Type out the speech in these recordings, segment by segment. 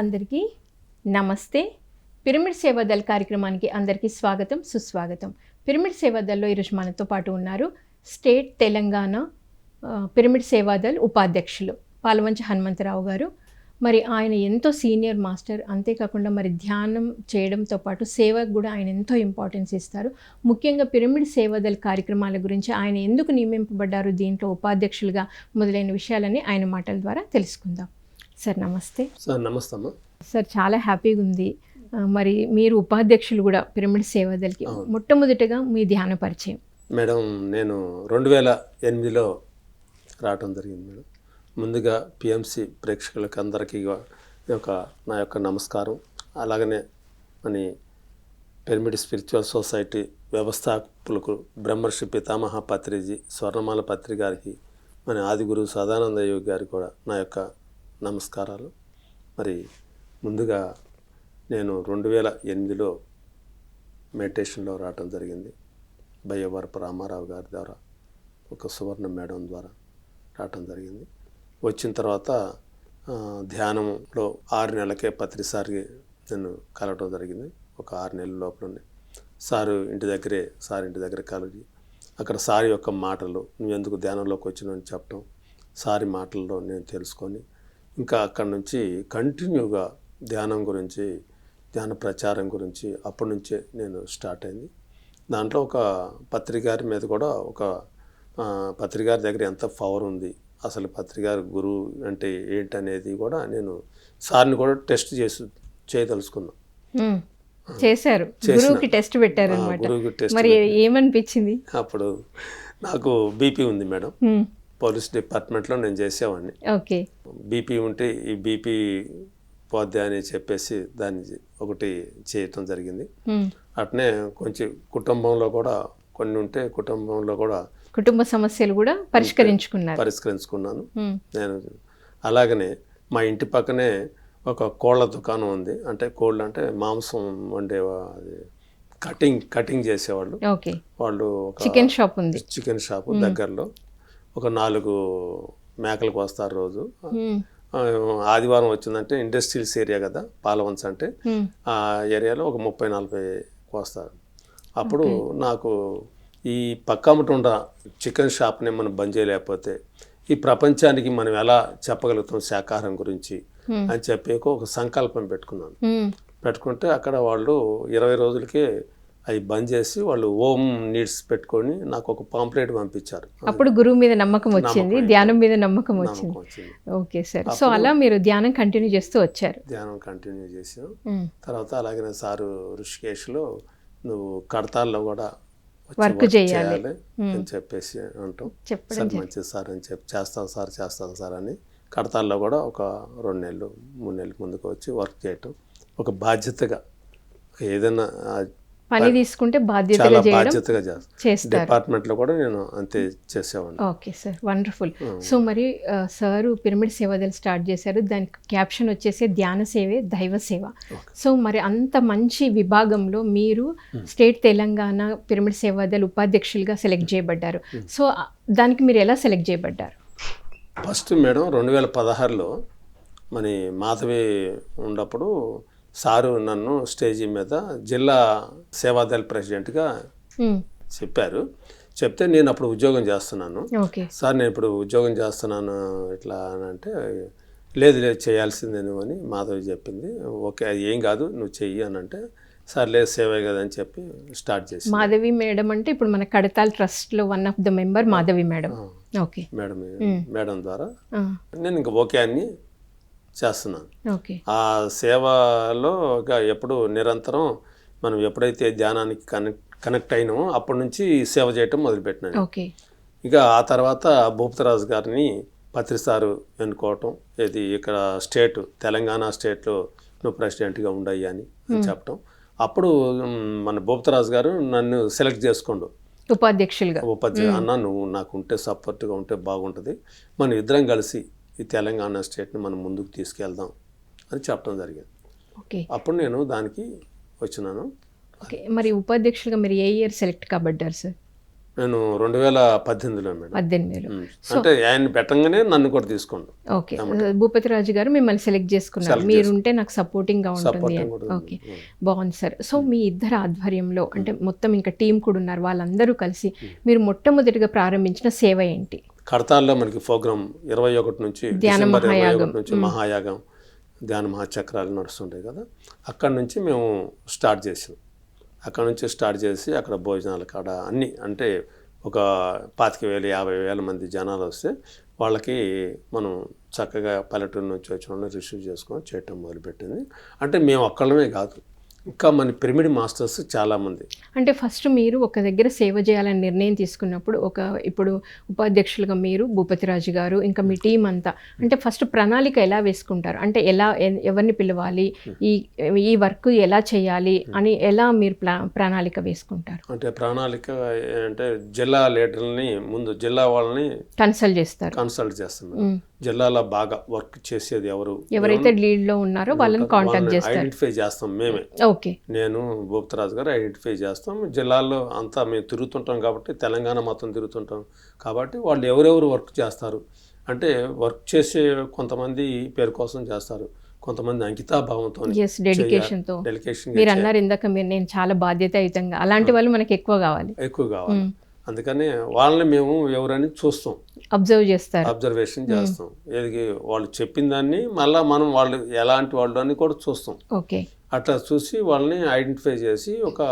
అందరికీ నమస్తే. పిరమిడ్ సేవాదల్ కార్యక్రమానికి అందరికీ స్వాగతం సుస్వాగతం. పిరమిడ్ సేవాదల్లో ఈరోజు మనతో పాటు ఉన్నారు స్టేట్ తెలంగాణ పిరమిడ్ సేవాదల్ ఉపాధ్యక్షులు పాలవంచ హనుమంతరావు గారు. మరి ఆయన ఎంతో సీనియర్ మాస్టర్. అంతేకాకుండా మరి ధ్యానం చేయడంతో పాటు సేవకు కూడా ఆయన ఎంతో ఇంపార్టెన్స్ ఇస్తారు. ముఖ్యంగా పిరమిడ్ సేవాదల్ కార్యక్రమాల గురించి ఆయన ఎందుకు నియమింపబడ్డారు దీంట్లో ఉపాధ్యక్షులుగా మొదలైన విషయాలని ఆయన మాటల ద్వారా తెలుసుకుందాం. సార్ నమస్తే. సార్ నమస్తే అమ్మా సార్ చాలా హ్యాపీగా ఉంది మరి మీరు ఉపాధ్యక్షులు కూడా పిరమిడ్ సేవాదల్కి మొట్టమొదటిగా మీ ధ్యాన పరిచయం. మేడం నేను రెండు వేల ఎనిమిదిలో రావటం జరిగింది మేడం. ముందుగా పిఎంసి ప్రేక్షకులకు అందరికీ యొక్క నా యొక్క నమస్కారం. అలాగనే మన పిరమిడ్ స్పిరిచువల్ సొసైటీ వ్యవస్థాపకులకు బ్రహ్మర్షి పితామహ పత్రిజీ స్వర్ణమాల పత్రి గారికి మన ఆదిగురు సదానంద యోగి గారికి కూడా నా యొక్క నమస్కారాలు. మరి ముందుగా నేను రెండు వేల ఎనిమిదిలో మెడిటేషన్లో రావటం జరిగింది. బయ్యవరపు రామారావు గారి ద్వారా ఒక సువర్ణ మేడం ద్వారా రావటం జరిగింది. వచ్చిన తర్వాత ధ్యానంలో ఆరు నెలలకే పత్రిసారి నేను కలవటం జరిగింది. ఒక ఆరు నెలల లోపలనే. సారు ఇంటి దగ్గరే సార్ ఇంటి దగ్గర కలిగి అక్కడ సార్ యొక్క మాటలు నువ్వు ఎందుకు ధ్యానంలోకి వచ్చినావు చెప్పటం సారి మాటల్లో నేను తెలుసుకొని ఇంకా అక్కడ నుంచి కంటిన్యూగా ధ్యానం గురించి ధ్యాన ప్రచారం గురించి అప్పటి నుంచే నేను స్టార్ట్ అయింది. దాంట్లో ఒక పత్రికారి మీద కూడా ఒక పత్రికారి దగ్గర ఎంత పవర్ ఉంది అసలు పత్రికారి గురువు అంటే ఏంటనేది కూడా నేను సార్ని కూడా టెస్ట్ చేసి చేయదలుచుకున్నాను. చేశారు. గురువుకి టెస్ట్ పెట్టారు మరి ఏమనిపించింది? అప్పుడు నాకు బీపీ ఉంది మేడం. పోలీస్ డిపార్ట్మెంట్లో నేను చేసేవాడిని. ఓకే. బీపీ ఉంటే ఈ బీపీ పోద్ది అని చెప్పేసి దాన్ని ఒకటి చేయటం జరిగింది. అట్నే కొంచెం కుటుంబంలో కూడా కొన్ని ఉంటే కుటుంబంలో కూడా కుటుంబ సమస్యలు కూడా పరిష్కరించుకున్నాను. మ్మ్. నేను అలాగనే మా ఇంటి పక్కనే ఒక కోళ్ళ దుకాణం ఉంది. అంటే కోళ్ళు అంటే మాంసం వండే కటింగ్ కటింగ్ చేసేవాళ్ళు. ఓకే. వాళ్ళు చికెన్ షాప్ ఉంది. చికెన్ షాపు దగ్గరలో. ఒక నాలుగు మేకలకు వస్తారు రోజు ఆదివారం వచ్చిందంటే ఇండస్ట్రియల్స్ ఏరియా కదా పాలవంచ అంటే. ఆ ఏరియాలో ఒక ముప్పై నలభై వస్తారు అప్పుడు నాకు ఈ పక్కమట ఉన్న చికెన్ షాప్ని మనం బంద్ చేయలేకపోతే ఈ ప్రపంచానికి మనం ఎలా చెప్పగలుగుతాం శాకాహారం గురించి. అని చెప్పి ఒక సంకల్పం పెట్టుకున్నాను. పెట్టుకుంటే అక్కడ వాళ్ళు ఇరవై రోజులకే అవి బంద్ చేసి వాళ్ళు ఓం నీడ్స్ పెట్టుకొని నాకు ఒక పాంప్లెట్ పంపించారు. అప్పుడు గురువు మీద నమ్మకం వచ్చింది ధ్యానం మీద నమ్మకం వచ్చింది. Okay sir. సో అలా మీరు ధ్యానం కంటిన్యూ చేస్తూ వచ్చారు. ధ్యానం కంటిన్యూ చేసాం. తర్వాత అలాగే సారు ఋషికేశ్లో నువ్వు కడతాల్లో కూడా వర్క్ చేయాలి. అని చెప్పేసి అంటాం. సార్ మంచిది సార్ అని చెప్పి చేస్తాను సార్ చేస్తాను సార్ అని కడతాల్లో కూడా ఒక రెండు నెలలు మూడు నెలల ముందుకు వచ్చి వర్క్ చేయటం. ఒక బాధ్యతగా ఏదైనా పని తీసుకుంటే బాధ్యతగా చేయడం బాధ్యతగా చేస్తాను చేస్తారు. డిపార్ట్మెంట్లో కూడా నేను అంతే చేసేవాడిని. Okay sir wonderful. సో మరి సారు పిరమిడ్ సేవదలు స్టార్ట్ చేశారు. దానికి క్యాప్షన్ వచ్చేసి ధ్యాన సేవే దైవ సేవ. సో మరి అంత మంచి విభాగంలో మీరు స్టేట్ తెలంగాణ పిరమిడ్ సేవాదల్ ఉపాధ్యక్షులుగా సెలెక్ట్ చేయబడ్డారు. సో దానికి మీరు ఎలా సెలెక్ట్ చేయబడ్డారు? ఫస్ట్ మేడం రెండు వేల పదహారులో మన మాధవి ఉన్నప్పుడు సారు నన్ను స్టేజీ మీద జిల్లా సేవాదళ ప్రెసిడెంట్గా. చెప్పారు. చెప్తే నేను అప్పుడు ఉద్యోగం చేస్తున్నాను. ఓకే. సార్ నేను ఇప్పుడు ఉద్యోగం చేస్తున్నాను ఇట్లా అని అంటే లేదు లేదు చేయాల్సిందే నువ్వు అని మాధవి చెప్పింది. ఓకే అది ఏం కాదు నువ్వు చెయ్యి అని అంటే సార్ లేదు సేవే కదా అని చెప్పి స్టార్ట్ చేసి మాధవి మేడం అంటే ఇప్పుడు మన Kadthal ట్రస్ట్లో one of the member Madhavi madam. Okay. Madam madam ద్వారా. నేను ఇంకా ఓకే అని చేస్తున్నాను. ఆ సేవలో ఇక ఎప్పుడు నిరంతరం మనం ఎప్పుడైతే ధ్యానానికి కనెక్ట్ కనెక్ట్ అయినామో అప్పటి నుంచి సేవ చేయటం మొదలుపెట్టినాను. ఇక ఆ తర్వాత భూపతిరాజు గారిని పత్రిసారు ఎన్నుకోవటం ఇది ఇక్కడ స్టేట్ తెలంగాణ స్టేట్లో నువ్వు ప్రెసిడెంట్గా ఉండయ్యా అని చెప్పటం. అప్పుడు మన భూపతిరాజు గారు నన్ను సెలెక్ట్ చేసుకోండు. ఉపాధ్యక్షులుగా. ఉపాధ్యాయ అన్న నువ్వు నాకు ఉంటే సపోర్ట్గా ఉంటే బాగుంటుంది. మనం ఇద్దరం కలిసి ఈ తెలంగాణ స్టేట్ని మనం ముందుకు తీసుకెళ్దాం అని చెప్పడం జరిగింది. ఓకే. అప్పుడు నేను దానికి వచ్చినాను. ఓకే. మరి ఉపాధ్యక్షులుగా మీరు ఏ ఇయర్ సెలెక్ట్ కాబడ్డారు సార్? నేను రెండు వేల పద్దెనిమిదిలో మేడం. పద్దెనిమిదిలో. ఉమ్. అంటే ఆయన పెట్టంగానే నన్ను కూడా తీసుకోండి ఓకే. భూపతి రాజు గారు మిమ్మల్ని సెలెక్ట్ చేసుకున్నారు. మీరుంటే నాకు సపోర్టింగ్గా ఉంటుంది. ఓకే. బాగుంది సార్. సో మీ ఇద్దరు ఆధ్వర్యంలో అంటే మొత్తం ఇంకా టీం కూడా ఉన్నారు వాళ్ళందరూ కలిసి మీరు మొట్టమొదటిగా ప్రారంభించిన సేవ ఏంటి? కడతాల్లో మనకి ప్రోగ్రామ్ ఇరవై ఒకటి నుంచి డిసెంబర్ ఇరవై. ఒకటి నుంచి మహాయాగం ధ్యాన మహాచక్రాలు నడుస్తుంటాయి కదా. అక్కడ నుంచి మేము స్టార్ట్ చేసాం అక్కడ నుంచి స్టార్ట్ చేసి అక్కడ భోజనాల కాడ అన్ని అంటే ఒక పాతిక వేలు యాభై వేల మంది జనాలు వస్తే వాళ్ళకి మనం చక్కగా పల్లెటూరు నుంచి వచ్చిన రిసీవ్ చేసుకొని చేయటం మొదలుపెట్టింది. అంటే మేము ఒక్కళ్ళమే కాదు. ఇంకా మన పిరమిడ్ మాస్టర్స్ చాలామంది. అంటే ఫస్ట్ మీరు ఒక దగ్గర సేవ చేయాలని నిర్ణయం తీసుకున్నప్పుడు ఒక ఇప్పుడు ఉపాధ్యక్షులుగా మీరు భూపతిరాజు గారు ఇంకా మీ టీం అంతా అంటే ఫస్ట్ ప్రణాళిక ఎలా వేసుకుంటారు? అంటే ఎలా ఎవరిని పిలవాలి? ఈ ఈ వర్క్ ఎలా చేయాలి? అని ఎలా మీరు ప్రణాళిక వేసుకుంటారు? అంటే ప్రణాళిక అంటే జిల్లా లీడర్ని ముందు జిల్లా వాళ్ళని కన్సల్ట్ చేస్తారు. కన్సల్ట్ చేస్తున్నాం మ్మ్. జిల్లాలో బాగా వర్క్ చేసేది ఎవరు? ఎవరైతే లీడ్లో ఉన్నారో వాళ్ళని కాంటాక్ట్ చేస్తారు. ఐడెంటిఫై చేస్తాం మేమే. ఓకే. నేను భూపతరాజు గారు ఐడెంటిఫై చేస్తాం. జిల్లాల్లో అంతా మేము తిరుగుతుంటాం కాబట్టి తెలంగాణ మొత్తం తిరుగుతుంటాం కాబట్టి వాళ్ళు ఎవరెవరు వర్క్ చేస్తారు? అంటే వర్క్ చేసే కొంతమంది పేరు కోసం చేస్తారు. కొంతమంది అంకితాభావంతో ఎస్ డెడికేషన్ మీరు అన్నారు ఇందాక మీరు నేను చాలా బాధ్యతాయుతంగా. అలాంటి వాళ్ళు మనకి ఎక్కువ కావాలి. ఎక్కువ కావాలి. అందుకని వాళ్ళని మేము ఎవరని చూస్తాం. అబ్జర్వ్ చేస్తారు. అబ్జర్వేషన్ చేస్తాం. ఏది వాళ్ళు చెప్పిన దాన్ని మళ్ళీ మనం వాళ్ళు ఎలాంటి వాళ్ళు అని కూడా చూస్తాం. ఓకే అట్లా చూసి వాళ్ళని ఐడెంటిఫై చేసి ఒక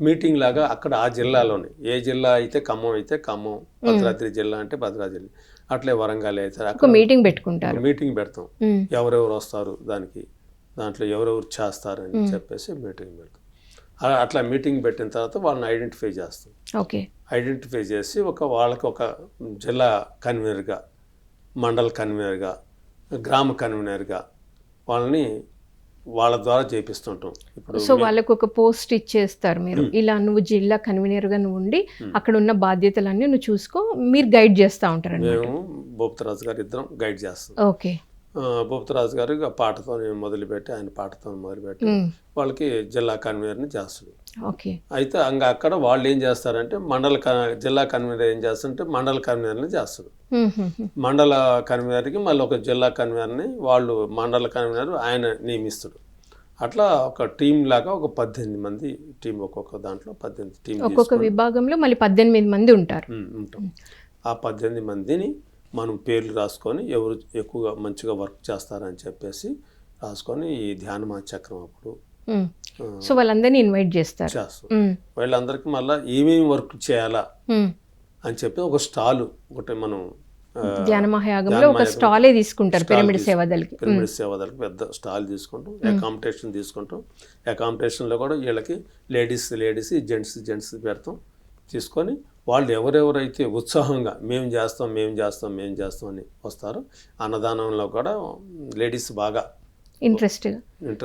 మీటింగ్ లాగా అక్కడ ఆ జిల్లాలోనే ఏ జిల్లా అయితే ఖమ్మం అయితే ఖమ్మం భద్రాద్రి జిల్లా అంటే భద్రాద్రి జిల్లా అట్లే వరంగల్ అయితే మీటింగ్ పెట్టుకుంటారు. మీటింగ్ పెడతాం. మ్మ్. ఎవరెవరు వస్తారు దానికి దాంట్లో ఎవరెవరు చేస్తారని చెప్పేసి మీటింగ్ పెడతాం. అట్లా మీటింగ్ పెట్టిన తర్వాత వాళ్ళని ఐడెంటిఫై చేస్తాం. ఓకే ఐడెంటిఫై చేసి ఒక వాళ్ళకి ఒక జిల్లా కన్వీనర్గా మండల కన్వీనర్గా గ్రామ కన్వీనర్గా వాళ్ళని వాళ్ళ ద్వారా చేపిస్తుంటాం. ఇప్పుడు సో వాళ్ళకు ఒక పోస్ట్ ఇచ్చేస్తారు మీరు. ఇలా నువ్వు జిల్లా కన్వీనర్గా నువ్వు ఉండి అక్కడ ఉన్న బాధ్యతలన్నీ నువ్వు చూసుకో మీరు గైడ్ చేస్తూ ఉంటారు మేము భూపతరాజు గారు ఇద్దరం గైడ్ చేస్తాం. ఓకే. భూపతరాజు గారు పాటతో మొదలుపెట్టి ఆయన పాటతో మొదలుపెట్టి. వాళ్ళకి జిల్లా కన్వీనర్ని చేస్తాడు ఓకే. అయితే ఇంకా అక్కడ వాళ్ళు ఏం చేస్తారంటే మండల జిల్లా కన్వీనర్ ఏం చేస్తారంటే మండల కన్వీనర్ని మ్మ్. మండల కన్వీనర్కి మళ్ళీ ఒక జిల్లా కన్వీనర్ని వాళ్ళు మండల కన్వీనర్ ఆయన నియమిస్తాడు. అట్లా ఒక టీం లాగా ఒక పద్దెనిమిది మంది టీం ఒక్కొక్క దాంట్లో పద్దెనిమిది టీం ఒక్కొక్క విభాగంలో మళ్ళీ పద్దెనిమిది మంది ఉంటారు. ఉంటాం. ఆ పద్దెనిమిది మందిని మనం పేర్లు రాసుకొని ఎవరు ఎక్కువగా మంచిగా వర్క్ చేస్తారని చెప్పేసి రాసుకొని ఈ ధ్యానమా చక్రం అప్పుడు సో వాళ్ళందరినీ ఇన్వైట్ చేస్తారు. చేస్తాం మ్మ్. వీళ్ళందరికీ మళ్ళీ ఏమేమి వర్క్ చేయాలా మ్మ్. అని చెప్పి ఒక స్టాలు ఒకటి మనం ధ్యాన మహాయాగంలో ఒక స్టాలే తీసుకుంటారు పిరమిడ్ సేవదలకి పిరమిడ్ సేవదలకు పెద్ద స్టాల్ తీసుకుంటాం అకామిడేషన్ తీసుకుంటాం. అకామిడేషన్లో కూడా వీళ్ళకి లేడీస్ లేడీస్ జెంట్స్ జెంట్స్ పెడతాం. తీసుకొని వాళ్ళు ఎవరెవరైతే ఉత్సాహంగా మేము చేస్తాం మేము చేస్తాం మేము చేస్తాం అని వస్తారో అన్నదానంలో కూడా లేడీస్ బాగా ఇంట్రెస్ట్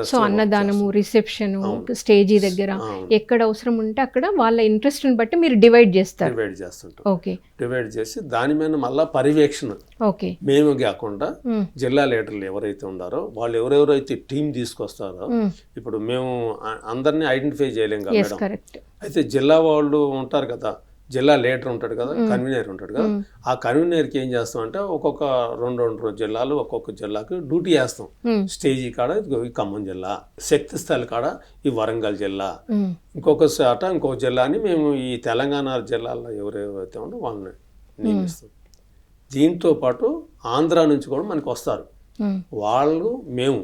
సో అన్నదానము రిసెప్షన్ స్టేజీ దగ్గర ఎక్కడ అవసరం ఉంటే అక్కడ వాళ్ళ ఇంట్రెస్ట్ని బట్టి మీరు డివైడ్ చేస్తారు. డివైడ్ చేస్తుంటాం. ఓకే డివైడ్ చేసి దాని మీద మళ్ళీ పర్యవేక్షణ. ఓకే మేము కాకుండా మ్మ్. జిల్లా లీడర్లు ఎవరైతే ఉన్నారో వాళ్ళు ఎవరెవరైతే టీం తీసుకొస్తారో మ్మ్. ఇప్పుడు మేము అందరినీ ఐడెంటిఫై చేయలేం కదా అయితే జిల్లా వాళ్ళు ఉంటారు కదా జిల్లా లీడర్ ఉంటాడు కదా కన్వీనర్ ఉంటాడు కదా ఆ కన్వీనర్కి ఏం చేస్తాం అంటే ఒక్కొక్క రెండు రెండు జిల్లాలు ఒక్కొక్క జిల్లాకి డ్యూటీ వేస్తాం. స్టేజీ కాడ ఈ ఖమ్మం జిల్లా శక్తి స్థల్ కాడ ఈ వరంగల్ జిల్లా ఇంకొక చాట ఇంకొక జిల్లా అని మేము ఈ తెలంగాణ జిల్లాలో ఎవరెవరైతే ఉన్నారో వాళ్ళని నియమిస్తాం. దీంతో పాటు ఆంధ్ర నుంచి కూడా మనకు వస్తారు. వాళ్ళు మేము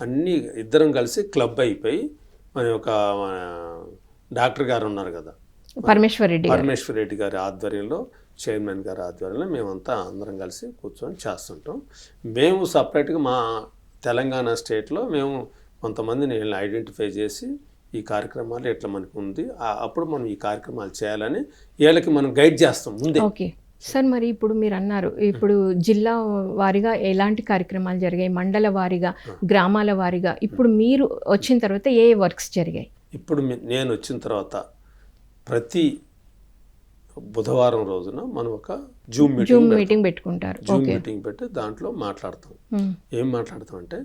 అన్ని ఇద్దరం కలిసి క్లబ్ అయిపోయి మన ఒక మన డాక్టర్ గారు ఉన్నారు కదా పరమేశ్వర్ రెడ్డి పరమేశ్వర్ రెడ్డి గారి ఆధ్వర్యంలో చైర్మన్ గారి ఆధ్వర్యంలో మేమంతా అందరం కలిసి కూర్చొని చేస్తుంటాం. మేము సపరేట్గా మా తెలంగాణ స్టేట్లో మేము కొంతమందిని ఐడెంటిఫై చేసి ఈ కార్యక్రమాలు ఎట్లా మనకు ఉంది అప్పుడు మనం ఈ కార్యక్రమాలు చేయాలని వీళ్ళకి మనం గైడ్ చేస్తాం ముందే. ఓకే. సార్ మరి ఇప్పుడు మీరు అన్నారు ఇప్పుడు జిల్లా వారీగా ఎలాంటి కార్యక్రమాలు జరిగాయి మండల వారీగా గ్రామాల వారీగా ఇప్పుడు మీరు వచ్చిన తర్వాత ఏ వర్క్స్ జరిగాయి? ఇప్పుడు నేను వచ్చిన తర్వాత ప్రతి బుధవారం రోజున మనం ఒక జూమ్ మీటింగ్. మీటింగ్ పెట్టుకుంటారు. జూమ్ మీటింగ్ పెట్టి దాంట్లో మాట్లాడతాం. ఏం మాట్లాడతాం అంటే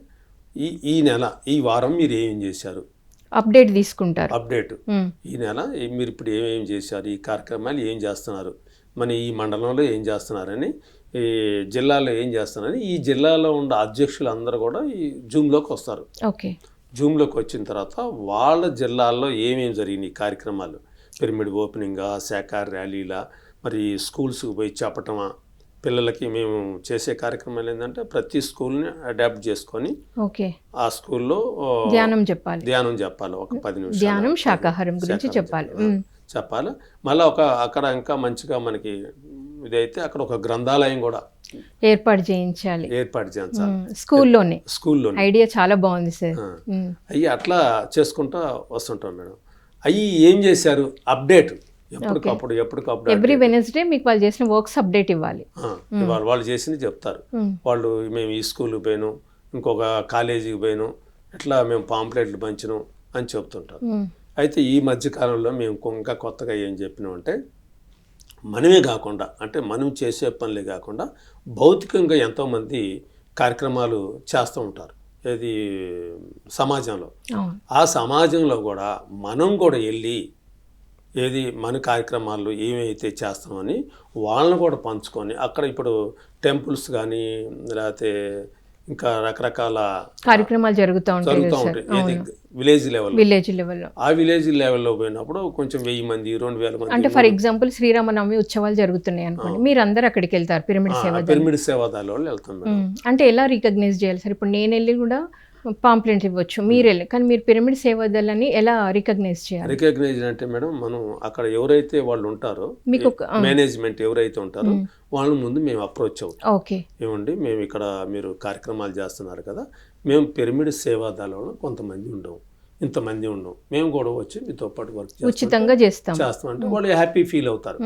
ఈ ఈ నెల ఈ వారం మీరు ఏం చేశారు? అప్డేట్ తీసుకుంటారు. అప్డేట్. ఈ నెల మీరు ఇప్పుడు ఏమేం చేశారు? ఈ కార్యక్రమాలు ఏం చేస్తున్నారు? మన ఈ మండలంలో ఏం చేస్తున్నారని ఈ జిల్లాలో ఏం చేస్తున్నారని ఈ జిల్లాలో ఉన్న అధ్యక్షులు అందరూ కూడా ఈ జూమ్లోకి వస్తారు. ఓకే. జూమ్లోకి వచ్చిన తర్వాత వాళ్ళ జిల్లాల్లో ఏమేమి జరిగినాయి కార్యక్రమాలు? పిరమిడ్ ఓపెనింగా శాఖాహార ర్యాలీలా మరి స్కూల్స్కి పోయి చెప్పటమా పిల్లలకి మేము చేసే కార్యక్రమాలు ఏంటంటే ప్రతి స్కూల్ని అడాప్ట్ చేసుకొని ఓకే. ఆ స్కూల్లో ధ్యానం చెప్పాలి. ధ్యానం చెప్పాలి. ఒక పది నిమిషాలు. ధ్యానం శాకాహారం గురించి చెప్పాలి. చెప్పాలి. మళ్ళీ ఒక అక్కడ ఇంకా మంచిగా మనకి ఇదైతే అక్కడ ఒక గ్రంథాలయం కూడా ఏర్పాటు చేయించాలి. ఏర్పాటు చేయించాలి స్కూల్లోనే. స్కూల్లో ఐడియా చాలా బాగుంది సార్. అవి అట్లా చేసుకుంటా వస్తుంటాం మేడం. అవి ఏం చేశారు? అప్డేట్. ఎప్పటికప్పుడు ఎప్పటికప్పుడు ఎవ్రీ వెనస్డే మీకు వాళ్ళు చేసిన వర్క్స్ అప్డేట్ ఇవ్వాలి. ఇవాళ వాళ్ళు చేసింది చెప్తారు. వాళ్ళు మేము ఈ స్కూల్కి పోయాను ఇంకొక కాలేజీకి పోయాను ఇట్లా మేము పాంప్లెట్లు పంచినాం అని చెప్తుంటారు. అయితే ఈ మధ్యకాలంలో మేము కొ- ఇంకా కొత్తగా ఏం చెప్పినామంటే మనమే కాకుండా అంటే మనం చేసే పనులే కాకుండా భౌతికంగా ఎంతోమంది కార్యక్రమాలు చేస్తూ ఉంటారు. ఏది సమాజంలో. ఆ సమాజంలో కూడా మనం కూడా వెళ్ళి ఏది మన కార్యక్రమాల్లో ఏమైతే చేస్తామని వాళ్ళని కూడా పంచుకొని అక్కడ ఇప్పుడు టెంపుల్స్ కానీ లేకపోతే ఇంకా రకరకాల కార్యక్రమాలు జరుగుతూ ఉంటాయి జరుగుతూ ఉంటాయి. విలేజ్ లెవెల్ విలేజ్ లెవెల్లో. ఆ విలేజ్ లెవెల్లో పోయినప్పుడు కొంచెం వెయ్యి మంది రెండు వేల మంది అంటే ఫర్ ఎగ్జాంపుల్ శ్రీరామనవమి ఉత్సవాలు జరుగుతున్నాయి అనుకోండి. మీరు అందరు అక్కడికి వెళ్తారు పిరమిడ్ సేవ పిరమిడ్ సేవాదాల వాళ్ళు వెళ్తాం మేడం ఉమ్, అంటే ఎలా రికగ్నైజ్ చేయాలి? సార్ ఇప్పుడు నేను వెళ్ళి కూడా పాంప్లెంట్ ఇవ్వచ్చు మీరు. వెళ్ళి కానీ మీరు పిరమిడ్ సేవదలని ఎలా రికగ్నైజ్ చేయాలి? రికగ్నైజ్ అంటే మేడం మనం అక్కడ ఎవరైతే వాళ్ళు ఉంటారో మీకు మేనేజ్మెంట్ ఎవరైతే ఉంటారో వాళ్ళ ముందు మేము అప్రోచ్ అవుతాం. ఓకే. ఏమండి మేము ఇక్కడ మీరు కార్యక్రమాలు చేస్తున్నారు కదా మేము పిరమిడ్ సేవాదాలలో కొంతమంది ఉండవు ఇంతమంది ఉండవు. మేము కూడా వచ్చి మీతో పాటు వర్క్ ఉచితంగా చేస్తాం. చేస్తాం. అంటే వాళ్ళు హ్యాపీ ఫీల్ అవుతారు.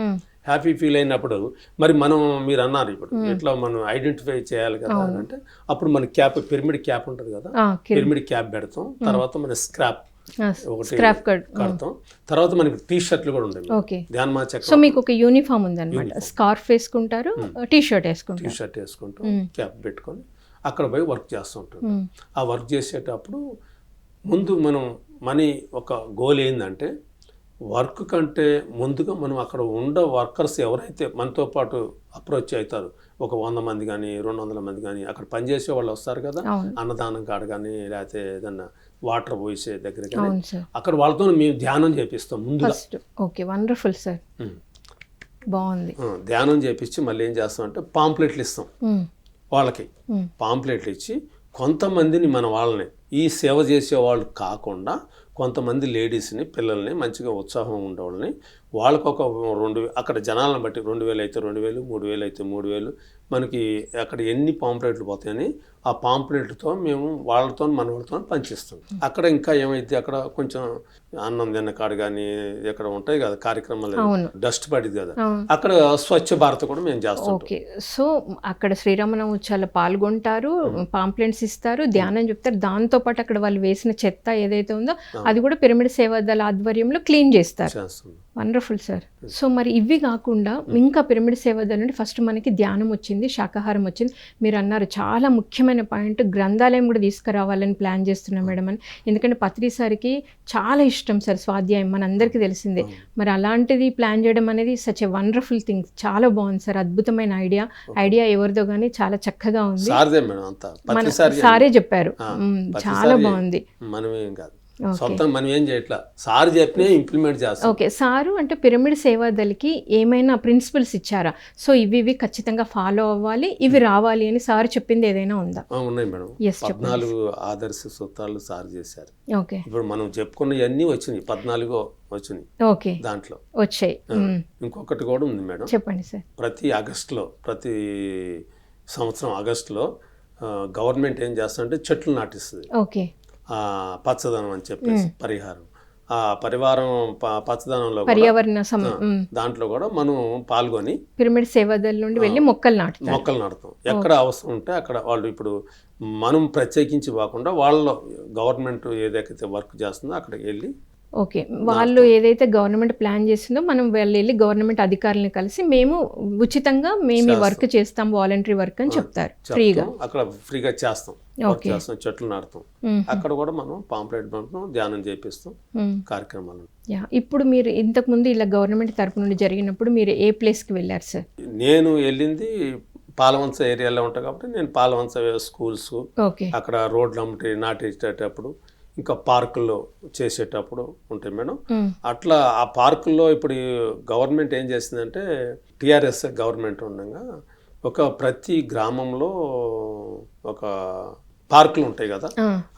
హ్యాపీ ఫీల్ అయినప్పుడు మరి మనం మీరు అన్నారు ఇప్పుడు ఇట్లా మనం ఐడెంటిఫై చేయాలి కదా అంటే అప్పుడు మన క్యాప్ పిరమిడ్ క్యాప్ ఉంటుంది కదా పిరమిడ్ క్యాప్ పెడతాం. తర్వాత మన స్క్రాప్ ఒకటి కడతాం. తర్వాత మనకి టీ షర్ట్లు కూడా ఉంటాయి ఓకే. ధ్యాన్మా సో మీకు ఒక యూనిఫామ్ ఉందన్నమాట. స్కార్ఫ్ వేసుకుంటారు టీ షర్ట్ టీ వేసుకుంటారు. షర్ట్ వేసుకుంటాం క్యాప్ పెట్టుకొని అక్కడ పోయి వర్క్ చేస్తూ ఉంటాం. ఆ వర్క్ చేసేటప్పుడు ముందు మనం మన ఒక గోల్ ఏంటంటే వర్క్ కంటే ముందుగా మనం అక్కడ ఉండే వర్కర్స్ ఎవరైతే మనతో పాటు అప్రోచ్ అవుతారు ఒక వంద మంది కానీ రెండు వందల మంది కానీ అక్కడ పనిచేసే వాళ్ళు వస్తారు కదా అన్నదానం కాడ కానీ లేకపోతే ఏదన్నా వాటర్ పోసే దగ్గర కానీ అక్కడ వాళ్ళతో మేము ధ్యానం చేపిస్తాం ముందుగా. First okay wonderful sir. బాగుంది. ధ్యానం చేపించి మళ్ళీ ఏం చేస్తాం అంటే పాంప్లెట్లు ఇస్తాం వాళ్ళకి. పాంప్లెట్లు ఇచ్చి కొంతమందిని మన వాళ్ళని ఈ సేవ చేసే వాళ్ళు కాకుండా కొంతమంది లేడీస్ని పిల్లల్ని మంచిగా ఉత్సాహం ఉండేవాళ్ళని వాళ్ళకు ఒక రెండు అక్కడ జనాలను బట్టి రెండు వేలు అయితే రెండు వేలు మూడు వేలు అయితే మూడు వేలు. మనకి అక్కడ ఎన్ని పాంప్లెట్లు పోతాయని ఆ పాంప్లెట్లతో మేము వాళ్ళతో మన వాళ్ళతో పంచిస్తాం అక్కడ ఇంకా ఏమైతే అక్కడ కొంచెం అన్నం తిన్న కాడు కానీ ఎక్కడ ఉంటాయి కదా కార్యక్రమాలు. డస్ట్ పడింది కదా. అక్కడ స్వచ్ఛ భారత్ కూడా మేము చేస్తాం ఓకే. సో అక్కడ శ్రీరామనవమి ఉత్సవాలు పాల్గొంటారు పాంప్లెంట్స్ ఇస్తారు ధ్యానం చెప్తారు. దాంతో పాటు అక్కడ వాళ్ళు వేసిన చెత్త ఏదైతే ఉందో అది కూడా పిరమిడ్ సేవా దళ ఆధ్వర్యంలో క్లీన్ చేస్తారు. చేస్తాం వండర్ఫుల్ సార్ సో మరి ఇవి కాకుండా ఇంకా పిరమిడ్ సేవ నుండి ఫస్ట్ మనకి ధ్యానం వచ్చింది శాకాహారం వచ్చింది. మీరు అన్నారు చాలా ముఖ్యమైన పాయింట్. గ్రంథాలయం కూడా తీసుకురావాలని ప్లాన్ చేస్తున్నాం మేడం అని. ఎందుకంటే పత్రిసారికి చాలా ఇష్టం సార్ స్వాధ్యాయం మనందరికీ తెలిసిందే. మరి అలాంటిది ప్లాన్ చేయడం అనేది సచ్ ఎ వండర్ఫుల్ థింగ్ చాలా బాగుంది సార్. అద్భుతమైన ఐడియా. ఐడియా ఎవరిదో కానీ చాలా చక్కగా ఉంది. మన సారే చెప్పారు. చాలా బాగుంది. మనమేం కాదు. సొంతం మనం ఏం చేయట్లా? సార్ చెప్పినే ఇంప్లిమెంట్ చేస్తాం. ఓకే సారు అంటే పిరమిడ్ సేవాదళికి ఏమైనా ప్రిన్సిపల్స్ ఇచ్చారా? సో ఇవి ఇవి ఖచ్చితంగా ఫాలో అవ్వాలి ఇవి రావాలి అని సార్ చెప్పింది ఏదైనా ఉందా? ఉన్నాయి మేడం. పద్నాలుగు ఆదర్శ సూత్రాలు సార్ చేశారు. ఓకే ఇప్పుడు మనం చెప్పుకున్నవన్నీ వచ్చినాయి పద్నాలుగో వచ్చినాయి ఓకే దాంట్లో. వచ్చాయి. మ్, ఇంకొకటి కూడా ఉంది మేడం. చెప్పండి సార్. ప్రతి ఆగస్టులో ప్రతి సంవత్సరం ఆగస్టులో గవర్నమెంట్ ఏం చేస్తుందంటే చెట్లు నాటిస్తుంది. ఓకే పచ్చదనం అని చెప్పేసి పరిహారం. ఆ పరివారం పచ్చదనంలో పర్యావరణ దాంట్లో కూడా మనం పాల్గొని పిరమిడ్ సేవాదళ నుండి వెళ్ళి మొక్కలు నాటుతారు. మొక్కలు నాటుతాం. ఎక్కడ అవసరం ఉంటే అక్కడ వాళ్ళు ఇప్పుడు మనం ప్రత్యేకించి కాకుండా వాళ్ళ గవర్నమెంట్ ఏదైతే వర్క్ చేస్తుందో అక్కడికి వెళ్ళి ఓకే. వాళ్ళు ఏదైతే గవర్నమెంట్ ప్లాన్ చేసిందో మనం వాళ్ళు గవర్నమెంట్ అధికారులను కలిసి మేము ఉచితంగా మేము వర్క్ చేస్తాం వాలంటరీ వర్క్ అని చెప్తారు. ఫ్రీగా. అక్కడ ఫ్రీగా చేస్తాం. చేస్తాం చెట్లు నాటుతాం. మ్మ్. అక్కడ కూడా మనం పాంప్లెట్ పంపుతాం ధ్యానం చేపిస్తాం. కార్యక్రమాలు. యా. ఇప్పుడు మీరు ఇంతకు ముందు ఇలా గవర్నమెంట్ తరపు నుండి జరిగినప్పుడు మీరు ఏ ప్లేస్కి వెళ్ళారు సార్? నేను వెళ్ళింది పాలవంచ ఏరియాలో ఉంటా కాబట్టి నేను పాలవంచ స్కూల్స్ అక్కడ రోడ్లు అమ్మటి నాటేసేటప్పుడు ఇంకా పార్కుల్లో చేసేటప్పుడు ఉంటాయి మేడం. అట్లా ఆ పార్కుల్లో ఇప్పుడు గవర్నమెంట్ ఏం చేసిందంటే టిఆర్ఎస్ గవర్నమెంట్ ఉండగా ఒక ప్రతి గ్రామంలో ఒక పార్కులు ఉంటాయి కదా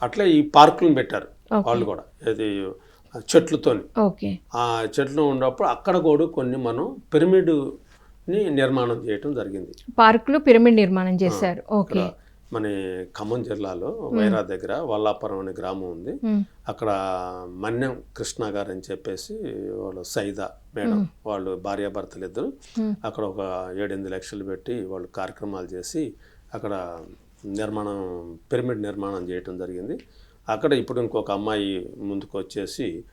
అట్లా ఈ పార్కులను పెట్టారు. వాళ్ళు కూడా ఇది చెట్లతోని. ఆ చెట్లు ఉన్నప్పుడు అక్కడ కూడా కొన్ని మనం పిరమిడ్ని నిర్మాణం చేయటం జరిగింది. పార్కులో పిరమిడ్ నిర్మాణం చేశారు. ఓకే. మన ఖమ్మం జిల్లాలో వైరా దగ్గర వల్లాపురం అనే గ్రామం ఉంది. అక్కడ మన్యం కృష్ణ గారు అని చెప్పేసి వాళ్ళు సైదా మేడం వాళ్ళు భార్యాభర్తలు ఇద్దరు. అక్కడ ఒక ఏడెనిమిది లక్షలు పెట్టి వాళ్ళు కార్యక్రమాలు చేసి అక్కడ నిర్మాణం పిరమిడ్ నిర్మాణం చేయటం జరిగింది. అక్కడ ఇప్పుడు ఇంకొక అమ్మాయి ముందుకు వచ్చేసి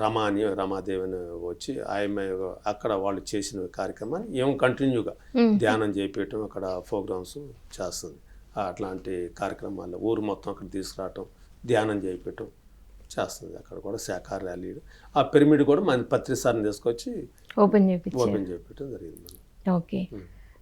రమ అని రమాదేవి అని వచ్చి ఆమె అక్కడ వాళ్ళు చేసిన కార్యక్రమాన్ని ఏమో కంటిన్యూగా. ధ్యానం చేపించటం అక్కడ ప్రోగ్రామ్స్ చేస్తుంది. అట్లాంటి కార్యక్రమాలు ఊరు మొత్తం అక్కడ తీసుకురావటం ధ్యానం చేయించటం చేస్తుంది. అక్కడ కూడా శాఖాహార ర్యాలీలు ఆ పిరమిడ్ కూడా మన పత్రిసారిని తీసుకొచ్చి ఓపెన్ చేయించారు ఓపెన్ చేయించడం జరిగింది. ఓకే.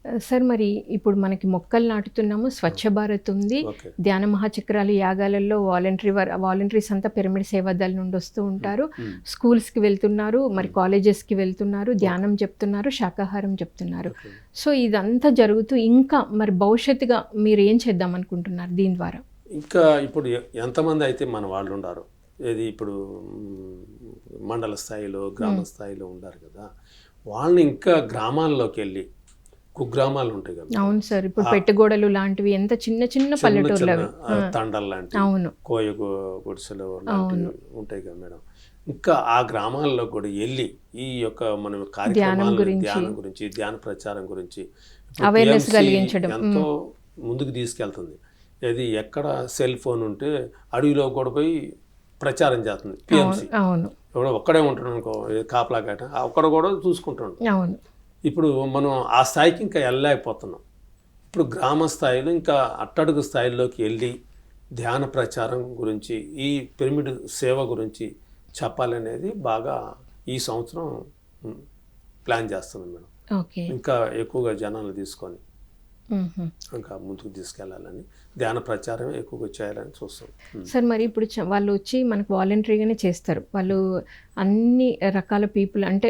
సార్ మరి ఇప్పుడు మనకి మొక్కలు నాటుతున్నాము స్వచ్ఛ భారత్ ఉంది. ధ్యాన మహాచక్రాలు యాగాలలో వాలంటరీ వర్ వాలంటరీస్ అంతా పిరమిడ్ సేవాదాల నుండి వస్తూ ఉంటారు. స్కూల్స్కి వెళ్తున్నారు మరి కాలేజెస్కి వెళ్తున్నారు ధ్యానం చెప్తున్నారు శాకాహారం చెప్తున్నారు. సో ఇదంతా జరుగుతూ ఇంకా మరి భవిష్యత్తుగా మీరు ఏం చేద్దాం అనుకుంటున్నారు దీని ద్వారా? ఇంకా ఇప్పుడు ఎంతమంది అయితే మన వాళ్ళు ఉన్నారు ఏది ఇప్పుడు మండల స్థాయిలో గ్రామ స్థాయిలో ఉన్నారు కదా వాళ్ళని ఇంకా గ్రామాల్లోకి వెళ్ళి కుగ్రామాలు ఉంటాయి కదా. అవును సార్ ఇప్పుడు పెట్టుగోడలు లాంటివి ఎంత చిన్న చిన్న పల్లెటూర్లు తండలు లాంటివి అవును. కోయ గుడిసెలు లాంటివి ఉంటాయి కదా మేడం. ఇంకా ఆ గ్రామాల్లో కూడా వెళ్ళి ఈ యొక్క మనం కార్యక్రమాలు గురించి. ధ్యానం గురించి ధ్యాన ప్రచారం గురించి PMC కలిగించడం. ఎంతో ముందుకు తీసుకెళ్తుంది. ఏది ఎక్కడ సెల్ ఫోన్ ఉంటే అడవిలో కూడా పోయి ప్రచారం చేస్తుంది పిఎంసి ఒక్కడే ఉంటాడు అనుకో కాపలా గట ఒక్కడ కూడా చూసుకుంటాడు. అవును. ఇప్పుడు మనం ఆ స్థాయికి ఇంకా వెళ్ళలేకపోతున్నాం. ఇప్పుడు గ్రామ స్థాయిలో ఇంకా అట్టడుగు స్థాయిలోకి వెళ్ళి ధ్యాన ప్రచారం గురించి ఈ పిరమిడ్ సేవ గురించి చెప్పాలనేది బాగా ఈ సంవత్సరం ప్లాన్ చేస్తున్నాం మేడం. ఇంకా ఎక్కువగా జనాలు తీసుకొని. ఇంకా ముందుకు తీసుకెళ్ళాలని ధ్యాన ప్రచారం ఎక్కువగా చేయాలని చూస్తాం. సార్ మరి ఇప్పుడు వాళ్ళు వచ్చి మనకు వాలంటరీగానే చేస్తారు. వాళ్ళు అన్ని రకాల పీపుల్ అంటే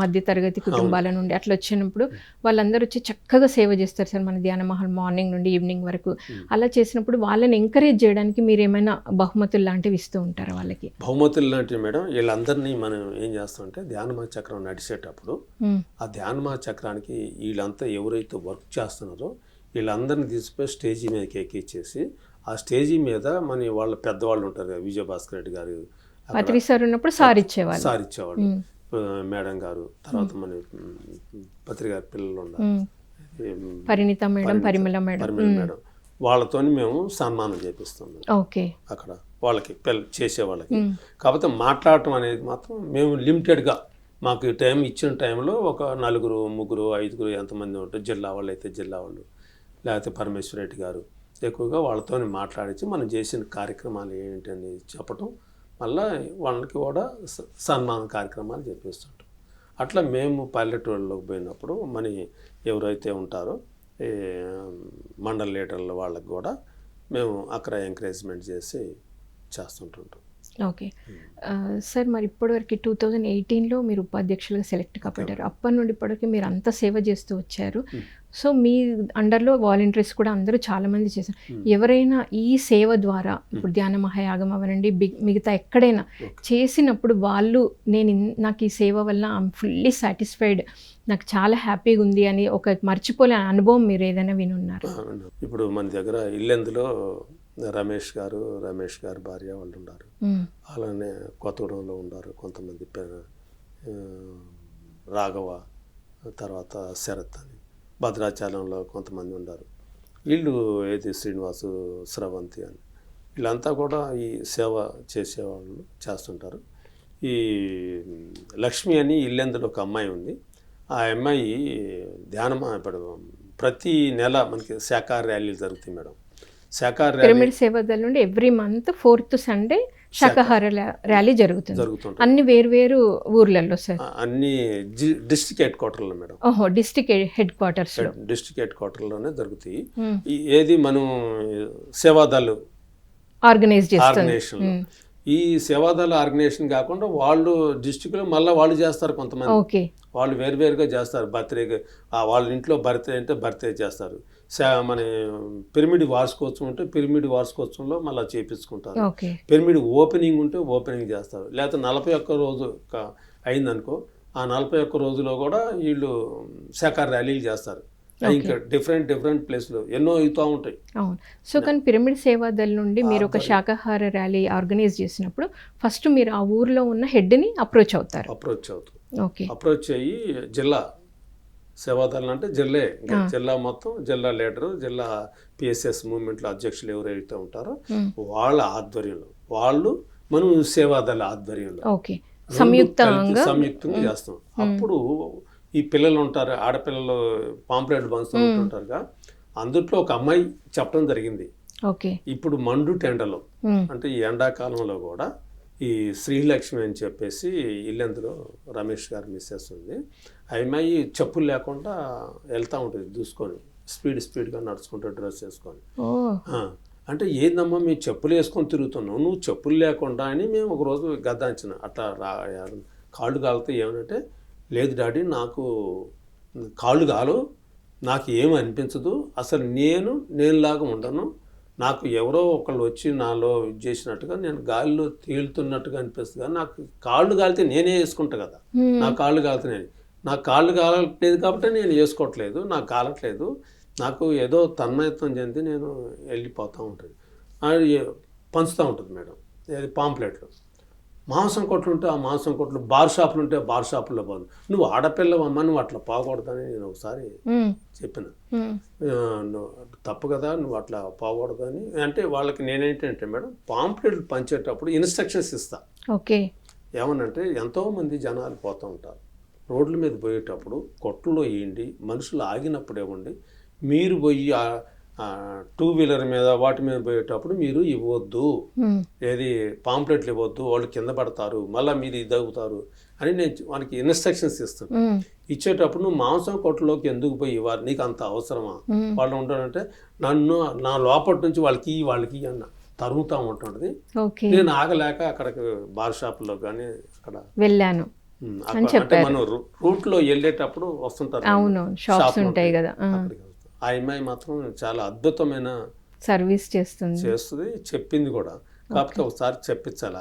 మధ్య తరగతి కుటుంబాల నుండి అట్లా వచ్చినప్పుడు వాళ్ళందరూ వచ్చి చక్కగా సేవ చేస్తారు సార్ మన ధ్యాన మహల్ మార్నింగ్ నుండి ఈవినింగ్ వరకు. అలా చేసినప్పుడు వాళ్ళని ఎంకరేజ్ చేయడానికి మీరు ఏమైనా బహుమతులు లాంటివి ఇస్తూ ఉంటారా వాళ్ళకి? బహుమతులు లాంటివి మేడం వీళ్ళందరినీ మనం ఏం చేస్తామంటే ధ్యానమా చక్రం నడిచేటప్పుడు ఆ ధ్యానమా చక్రానికి వీళ్ళంతా ఎవరైతే వర్క్ చేస్తున్నారో వీళ్ళందరినీ తీసుకుపోయి స్టేజీ మీదకి ఎక్కిచ్చేసి ఆ స్టేజీ మీద మన వాళ్ళ పెద్దవాళ్ళు ఉంటారు కదా విజయభాస్కర్ రెడ్డి గారు. సార్ ఉన్నప్పుడు సార్ ఇచ్చేవాళ్ళు. సార్ ఇచ్చేవాళ్ళు. మేడం గారు తర్వాత మన ఉమ్, పత్రి గారి పిల్లలు ఉన్నారు Parinita madam Parimala madam. Madam. వాళ్ళతోని మేము సన్మానం చేపిస్తాం మేము ఓకే. అక్కడ వాళ్ళకి చేసే వాళ్ళకి. కాకపోతే మాట్లాడటం అనేది మాత్రం మేము లిమిటెడ్గా మాకు టైం ఇచ్చిన టైంలో ఒక నలుగురు ముగ్గురు ఐదుగురు ఎంతమంది ఉంటారు జిల్లా వాళ్ళు అయితే జిల్లా వాళ్ళు లేకపోతే పరమేశ్వర రెడ్డి గారు ఎక్కువగా వాళ్ళతో మాట్లాడించి మనం చేసిన కార్యక్రమాలు ఏంటని చెప్పటం మళ్ళీ వాళ్ళకి కూడా సన్మాన కార్యక్రమాలు చేపిస్తుంటాం అట్లా మేము పల్లెటూళ్ళలోకి పోయినప్పుడు మన ఎవరైతే ఉంటారో ఈ మండల లీడర్ల వాళ్ళకి కూడా మేము అక్కడ ఎంకరేజ్మెంట్ చేసి చేస్తుంటుంటాం. ఓకే. సార్ మరి ఇప్పటివరకు టూ థౌజండ్ ఎయిటీన్లో మీరు ఉపాధ్యక్షులుగా సెలెక్ట్ కాబట్టారు. అప్పటి నుండి ఇప్పటివరకు మీరు అంత సేవ చేస్తూ వచ్చారు. సో మీ అండర్లో వాలంటీర్స్ కూడా అందరూ చాలామంది చేశారు. ఎవరైనా ఈ సేవ ద్వారా ఇప్పుడు ధ్యాన మహాయాగం అవనండి బి- మిగతా ఎక్కడైనా చేసినప్పుడు వాళ్ళు నేను నాకు ఈ సేవ వల్ల ఐఎమ్ ఫుల్లీ సాటిస్ఫైడ్ నాకు చాలా హ్యాపీగా ఉంది అని ఒక మర్చిపోలేని అనుభవం మీరు ఏదైనా వినున్నారు. ఇప్పుడు మన దగ్గర ఇల్లెందులో రమేష్ గారు రమేష్ గారు భార్య వాళ్ళు ఉన్నారు. అలానే కొత్తగూడెంలో ఉన్నారు కొంతమంది రాఘవ తర్వాత శరత్ అని. భద్రాచలంలో కొంతమంది ఉన్నారు వీళ్ళు ఏది శ్రీనివాసు స్రవంతి అని. వీళ్ళంతా కూడా ఈ సేవ చేసేవాళ్ళు చేస్తుంటారు. ఈ లక్ష్మి అని ఇల్లెందులో ఒక అమ్మాయి ఉంది. ఆ అమ్మాయి ధ్యానం ఇప్పుడు ప్రతి నెల మనకి శాఖాహార ర్యాలీలు జరుగుతాయి మేడం. పిరమిడ్ సేవాదల్ నుండి ఎవ్రీ మంత్ ఫోర్త్ సండే శాకాహార ర్యా- ర్యాలీ జరుగుతుంది. అన్ని వేరు ఊర్లలో సార్. అన్ని డిస్ట్రిక్ట్ హెడ్ క్వార్టర్లో మేడం. ఓహో డిస్టిక్ హెడ్ క్వార్టర్స్లో డిస్ట్రిక్ట్ హెడ్ క్వార్టర్లోనే జరుగుతాయి ఏది మనం సేవాదాలు ఆర్గనైజ్ ఆర్గనైజేషన్ ఈ సేవాదాల ఆర్గనైజేషన్ కాకుండా వాళ్ళు డిస్టిక్లో మళ్ళీ వాళ్ళు చేస్తారు కొంతమంది. వాళ్ళు వేరువేరుగా చేస్తారు. బర్త్డే వాళ్ళ ఇంట్లో బర్త్డే అంటే బర్త్డే చేస్తారు. మన పిరమిడ్ వార్షికోత్సవం ఉంటే పిరమిడ్ వార్షికోత్సవంలో మళ్ళీ చేపించుకుంటారు. పిరమిడ్ ఓపెనింగ్ ఉంటే ఓపెనింగ్ చేస్తారు. లేకపోతే నలభై ఒక్క రోజు అయిందనుకో ఆ నలభై ఒక్క రోజులో కూడా వీళ్ళు శాఖాహార ర్యాలీలు చేస్తారు. ఇంకా డిఫరెంట్ డిఫరెంట్ ప్లేస్లో ఎన్నో అవుతూ ఉంటాయి. అవును. సో కానీ పిరమిడ్ సేవాదల్ నుండి మీరు ఒక శాకాహార ర్యాలీ ఆర్గనైజ్ చేసినప్పుడు ఫస్ట్ మీరు ఆ ఊర్లో ఉన్న హెడ్ని అప్రోచ్ అవుతారు. అప్రోచ్ అవుతుంది ఓకే. అప్రోచ్ అయ్యి జిల్లా సేవాదళం అంటే జిల్లే జిల్లా మొత్తం జిల్లా లీడరు జిల్లా పిఎస్ఎస్ మూవ్మెంట్లో అధ్యక్షులు ఎవరైతే ఉంటారో. వాళ్ళ ఆధ్వర్యంలో వాళ్ళు మనం సేవాదళ ఆధ్వర్యంలో. సంయుక్తంగా? సంయుక్తంగా చేస్తాం. అప్పుడు ఈ పిల్లలు ఉంటారు ఆడపిల్లలు పాంప్లెట్ పంచుతూ ఉంటుంటారుగా. అందుట్లో ఒక అమ్మాయి చెప్పడం జరిగింది. ఇప్పుడు మండు టెండలో. అంటే ఈ ఎండాకాలంలో కూడా ఈ శ్రీలక్ష్మి అని చెప్పేసి ఇల్లెందులో రమేష్ గారు మిస్సెస్ ఉంది. అమ్మాయి చెప్పులు లేకుండా వెళ్తూ ఉంటుంది దూసుకొని. స్పీడ్ స్పీడ్గా నడుచుకుంటూ డ్రెస్ వేసుకొని. అంటే ఏందమ్మా మేము చెప్పులు వేసుకొని తిరుగుతున్నావు? నువ్వు చెప్పులు లేకుండా అని మేము ఒకరోజు గద్దాంచిన. అట్లా రా కాళ్ళు కాలితే ఏమనంటే లేదు డాడీ నాకు కాళ్ళు కాలు నాకు ఏమి అనిపించదు. అసలు నేను నేనులాగా ఉండను. నాకు ఎవరో ఒకళ్ళు వచ్చి నాలో ఇది చేసినట్టుగా నేను గాలిలో తేలుతున్నట్టుగా అనిపిస్తుంది కానీ నాకు కాళ్ళు కాలితే నేనే వేసుకుంటా కదా. నా కాళ్ళు కాలుతున్నాయి నా కాళ్ళు కాలట్లేదు కాబట్టి నేను వేసుకోవట్లేదు నాకు కాలట్లేదు నాకు ఏదో తన్మయత్వం చెంది నేను వెళ్ళిపోతూ ఉంటుంది. అది పంచుతూ ఉంటుంది మేడం. అది పాంప్లెట్లు. మాంసం కొట్లు ఉంటే ఆ మాంసం కొట్లు బార్ షాపులు ఉంటే బార్ షాపుల్లో బాగుంది నువ్వు ఆడపిల్లవమ్మ నువ్వు అట్లా పోకూడదని నేను ఒకసారి. చెప్పిన. తప్పు కదా నువ్వు అట్లా పోకూడదని అంటే వాళ్ళకి నేనేంటంటే మేడం పాంప్లెట్లు పంచేటప్పుడు ఇన్స్ట్రక్షన్స్ ఇస్తా. ఓకే. ఏమనంటే ఎంతోమంది జనాలు పోతూ ఉంటారు. రోడ్ల మీద పోయేటప్పుడు కొట్టులో వేయండి మనుషులు ఆగినప్పుడు ఇవ్వండి మీరు పోయి టూ వీలర్ మీద వాటి మీద పోయేటప్పుడు మీరు ఇవ్వద్దు. ఏది పాంప్లెట్లు ఇవ్వద్దు వాళ్ళు కింద పడతారు మళ్ళీ మీరు ఇది అవుతారు అని నేను వానికి ఇన్స్ట్రక్షన్స్ ఇస్తాను. ఇచ్చేటప్పుడు నువ్వు మాంసం కొట్టులోకి ఎందుకు పోయి ఇవ్వాలి? నీకు అంత అవసరమా. వాళ్ళు ఉంటారంటే నన్ను నా లోపటి నుంచి వాళ్ళకి వాళ్ళకి అన్న తరుగుతూ ఉంటుంది నేను ఆగలేక అక్కడికి బార్ షాపులో కానీ అక్కడ వెళ్ళాను. అంటే మనం రూ- రూట్లో వెళ్ళేటప్పుడు వస్తుంటారు. అవును షాప్స్ ఉంటాయి కదా ఆ. అమ్మాయి మాత్రం చాలా అద్భుతమైన సర్వీస్ చేస్తుంది. చేస్తుంది చెప్పింది కూడా. కాకపోతే ఒకసారి చెప్పించాలి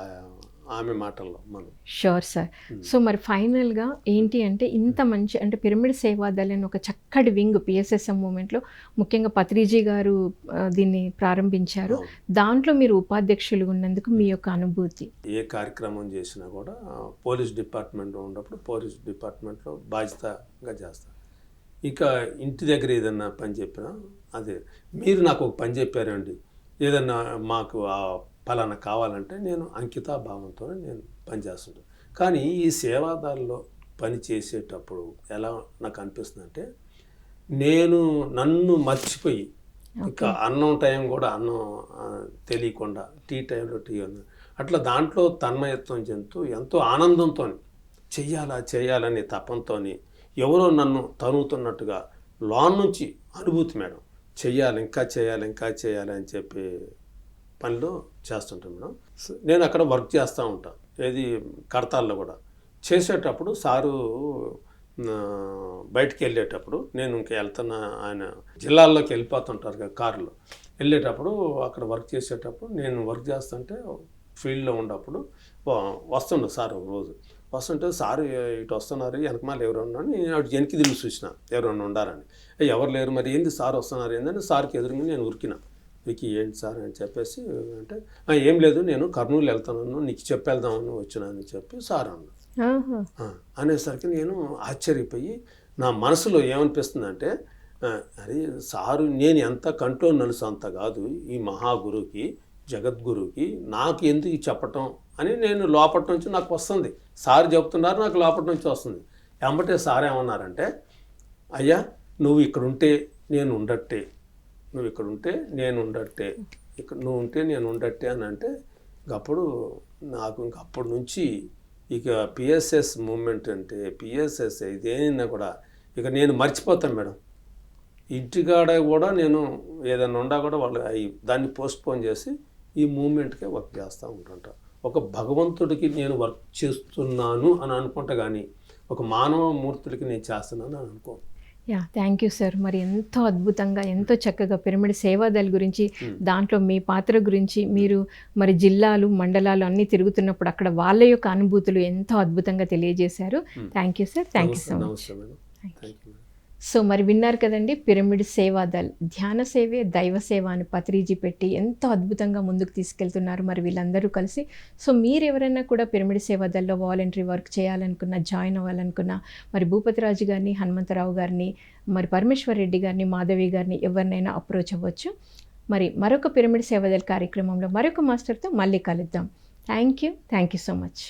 ఆమె మాటల్లో మనం. షూర్ సార్ సో మరి ఫైనల్గా ఏంటి అంటే ఇంత మంచి అంటే పిరమిడ్ సేవాదల్ అని ఒక చక్కటి వింగ్ పిఎస్ఎస్ఎం మూమెంట్లో ముఖ్యంగా పత్రిజీ గారు దీన్ని ప్రారంభించారు. దాంట్లో మీరు ఉపాధ్యక్షులు ఉన్నందుకు మీ యొక్క అనుభూతి? ఏ కార్యక్రమం చేసినా కూడా పోలీస్ డిపార్ట్మెంట్లో ఉన్నప్పుడు పోలీస్ డిపార్ట్మెంట్లో బాధ్యతగా చేస్తారు. ఇక ఇంటి దగ్గర ఏదన్నా పని చెప్పినా అదే. మీరు నాకు ఒక పని చెప్పారండి. ఏదన్నా మాకు ఆ ఫలానా కావాలంటే నేను అంకితా భావంతో నేను పని చేస్తుంటాను కానీ ఈ సేవాదారులో పని చేసేటప్పుడు ఎలా నాకు అనిపిస్తుంది అంటే నేను నన్ను మర్చిపోయి ఇక అన్నం టైం కూడా అన్నం తెలియకుండా టీ టైంలో టీ అట్లా దాంట్లో తన్మయత్వం చెందుతూ ఎంతో ఆనందంతో చెయ్యాలా చేయాలని తపంతో ఎవరో నన్ను తనుగుతున్నట్టుగా లోన్ నుంచి అనుభూతి మేడం. చెయ్యాలి ఇంకా చేయాలి ఇంకా చేయాలి అని చెప్పి పనిలో చేస్తుంటాను మేడం. నేను అక్కడ వర్క్ చేస్తూ ఉంటాను ఏది కడతాల్లో కూడా. చేసేటప్పుడు సారు బయటికి వెళ్ళేటప్పుడు నేను ఇంకా వెళ్తున్నా ఆయన జిల్లాల్లోకి వెళ్ళిపోతుంటారు కదా కారులో. వెళ్ళేటప్పుడు అక్కడ వర్క్ చేసేటప్పుడు నేను వర్క్ చేస్తుంటే ఫీల్డ్లో ఉన్నప్పుడు వస్తుండే వస్తుండు సార్ ఒక రోజు. వస్తుంటే సార్ ఇటు వస్తున్నారు వెనకమాల నేను అటు వెనక్కి తిరిగి చూసిన ఎవరైనా ఉండారని "ఏ, ఎవరు లేరు మరి? ఏంది సార్ వస్తున్నారు? ఏందని సార్కి ఎదురుగా నేను ఉరికిన. వికి ఏంటి సార్? అని చెప్పేసి అంటే "ఆ, ఏం లేదు నేను కర్నూలు వెళ్తున్నాను నీకు చెప్పేద్దామని వచ్చినానని చెప్పి సార్. ఆ, అనేసరికి నేను ఆశ్చర్యపోయి నా మనసులో ఏమనిపిస్తుందంటే అరే సారు నేను ఎంత కంట్రోల్ నలుసు అంత కాదు. ఈ మహాగురువుకి జగద్గురుకి నాకు ఎందుకు చెప్పటం? అని నేను లోపటి నుంచి నాకు వస్తుంది. సార్ చెప్తున్నారు నాకు లోపటి నుంచి వస్తుంది. వెంబటే సార్ ఏమన్నారంటే అయ్యా నువ్వు ఇక్కడ ఉంటే నేను ఉండట్టే. నువ్వు ఇక్కడ ఉంటే నేను ఉండట్టే. ఇక్కడ నువ్వు ఉంటే నేను ఉండట్టే అని అంటే ఇంక అప్పుడు నాకు ఇంక అప్పటి నుంచి ఇక పిఎస్ఎస్ మూమెంట్ అంటే పిఎస్ఎస్ ఇదేనా కూడా ఇక నేను మర్చిపోతాను మేడం. ఇంటికాడ కూడా నేను ఏదైనా ఉండా కూడా వాళ్ళు దాన్ని పోస్ట్పోన్ చేసి ఈ మూమెంట్కే వర్క్ చేస్తూ ఉంటుంటాను ఒక భగవంతుడికి నేను వర్క్ చేస్తున్నాను అని అనుకుంటా కానీ ఒక మానవ మూర్తుడికి నేను చేస్తున్నాను అని అనుకో. యా థ్యాంక్ యూ సార్ మరి ఎంతో అద్భుతంగా ఎంతో చక్కగా పిరమిడ్ సేవాదల్ గురించి దాంట్లో మీ పాత్ర గురించి మీరు మరి జిల్లాలు మండలాలు అన్నీ తిరుగుతున్నప్పుడు అక్కడ వాళ్ళ యొక్క అనుభూతులు ఎంతో అద్భుతంగా తెలియజేశారు. Thank you sir thank you so much thank you so మరి విన్నారు కదండి పిరమిడ్ సేవాదల్ ధ్యాన సేవే దైవ సేవ అని పత్రిజీ పెట్టి ఎంతో అద్భుతంగా ముందుకు తీసుకెళ్తున్నారు మరి వీళ్ళందరూ కలిసి. సో మీరు ఎవరైనా కూడా పిరమిడ్ సేవాదల్లో వాలంటరీ వర్క్ చేయాలనుకున్నా జాయిన్ అవ్వాలనుకున్నా మరి భూపతిరాజు గారిని హనుమంతరావు గారిని మరి పరమేశ్వర్ రెడ్డి గారిని మాధవి గారిని ఎవరినైనా అప్రోచ్ అవ్వచ్చు. మరి మరొక పిరమిడ్ సేవాదల్ కార్యక్రమంలో మరొక మాస్టర్తో మళ్ళీ కలుద్దాం. Thank you. Thank you so much.